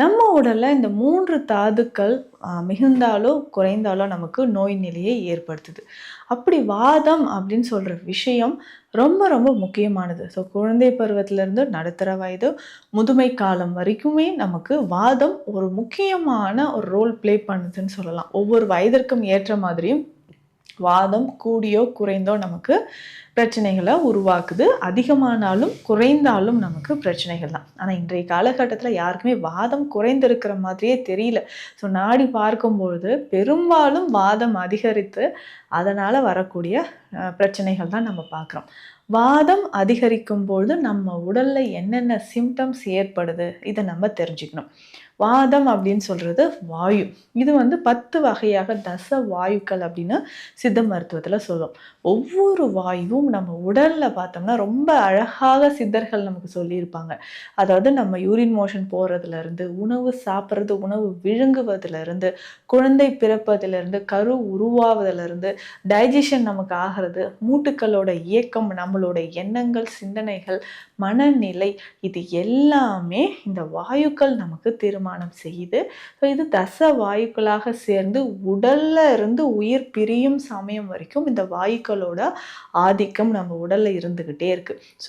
நம்ம உடலில் இந்த மூன்று தாதுக்கள் மிகுந்தாலோ குறைந்தாலோ நமக்கு நோய் நிலையை ஏற்படுத்துது. அப்படி வாதம் அப்படின்னு சொல்கிற விஷயம் ரொம்ப ரொம்ப முக்கியமானது. ஸோ குழந்தை பருவத்திலேருந்து நடுத்தர வயது முதுமை காலம் வரைக்குமே நமக்கு வாதம் ஒரு முக்கியமான ஒரு ரோல் ப்ளே பண்ணுதுன்னு சொல்லலாம். ஒவ்வொரு வயதிற்கும் ஏற்ற மாதிரியும் வாதம் கூடியோ குறைந்தோ நமக்கு பிரச்சனைகளை உருவாக்குது. அதிகமானாலும் குறைந்தாலும் நமக்கு பிரச்சனைகள் தான். ஆனால் இன்றைய காலகட்டத்தில் யாருக்குமே வாதம் குறைந்திருக்கிற மாதிரியே தெரியல. ஸோ நாடி பார்க்கும்பொழுது பெரும்பாலும் வாதம் அதிகரித்து அதனால் வரக்கூடிய பிரச்சனைகள் தான் நம்ம பார்க்குறோம். வாதம் அதிகரிக்கும் பொழுது நம்ம உடலில் என்னென்ன சிம்டம்ஸ் ஏற்படுது இதை நம்ம தெரிஞ்சுக்கணும். வாதம் அப்படின்னு சொல்கிறது வாயு. இது வந்து பத்து வகையாக தச வாயுக்கள் அப்படின்னு சித்த மருத்துவத்தில் சொல்லும் ஒவ்வொரு வாயுவும் நம்ம உடலில் பார்த்தோம்னா ரொம்ப அழகாக சித்தர்கள் நமக்கு சொல்லியிருப்பாங்க. அதாவது நம்ம யூரின் மோஷன் போகிறதுலேருந்து உணவு சாப்பிட்றது உணவு விழுங்குவதுலருந்து குழந்தை பிறப்பதுலேருந்து கரு உருவாவதுலேருந்து டைஜஷன் நமக்கு ஆகிறது மூட்டுக்களோட இயக்கம் நம்மளோட எண்ணங்கள் சிந்தனைகள் மனநிலை இது எல்லாமே இந்த வாயுக்கள் நமக்கு தீர்மானம் செய்யுது. ஸோ இது தச வாயுக்களாக சேர்ந்து உடல்ல இருந்து உயிர் பிரியும் சமயம் வரைக்கும் இந்த வாயுக்களோட ஆதிக்கம் நம்ம உடல்ல இருந்துகிட்டே இருக்கு. ஸோ